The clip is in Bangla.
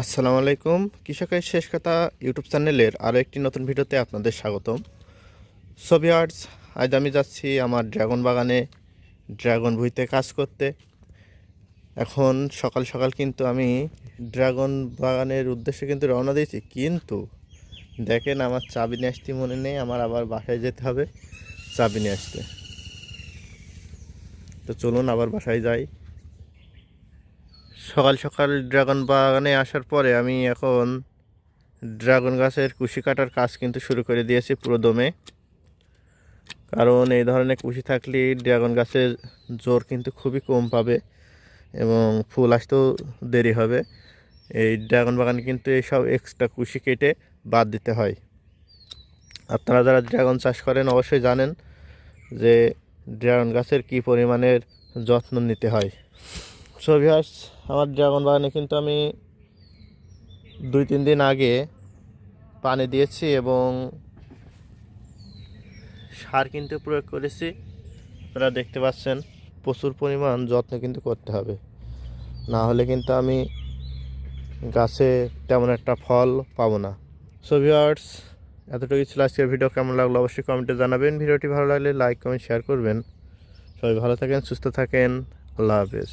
আসসালামু আলাইকুম। কৃষকের শেষ কথা ইউটিউব চ্যানেলের আরও একটি নতুন ভিডিওতে আপনাদের স্বাগতম। আর্টস আজ আমি যাচ্ছি আমার ড্রাগন বাগানে, ড্রাগন ভুইতে কাজ করতে। এখন সকাল সকাল কিন্তু আমি ড্রাগন বাগানের উদ্দেশ্যে কিন্তু রওনা দিয়েছি, কিন্তু দেখেন আমার চাবি নিয়ে আসতে মনে নেই, আমার আবার বাসায় যেতে হবে চাবি নিয়ে আসতে। তো চলুন আবার বাসায় যাই। সকাল সকাল ড্রাগন বাগানে আসার পরে আমি এখন ড্রাগন গাছের কুশি কাটার কাজ কিন্তু শুরু করে দিয়েছি পুরো দমে। কারণ এই ধরনের কুশি থাকলে ড্রাগন গাছের জোর কিন্তু খুবই কম পাবে এবং ফুল আসতেও দেরি হবে। এই ড্রাগন বাগানে কিন্তু এইসব এক্সট্রা কুশি কেটে বাদ দিতে হয়। আপনারা যারা ড্রাগন চাষ করেন অবশ্যই জানেন যে ড্রাগন গাছের কী পরিমাণের যত্ন নিতে হয়। সো আমার ড্রাগন বাগানে কিন্তু আমি দুই, তিন দিন আগে পানি দিয়েছি এবং সার কিন্তু প্রয়োগ করেছি। আপনারা দেখতে পাচ্ছেন, প্রচুর পরিমাণ যত্ন কিন্তু করতে হবে। না হলে কিন্তু আমি গাছে তেমন একটা ফল পাবো না। সো ভিউয়ার্স এতটুকু ছিল আজকের ভিডিও। কেমন লাগল অবশ্যই কমেন্টে জানাবেন। ভিডিওটি ভালো লাগলে লাইক, কমেন্ট, শেয়ার করবেন। সবাই ভালো থাকেন, সুস্থ থাকেন। আল্লাহ হাফেজ।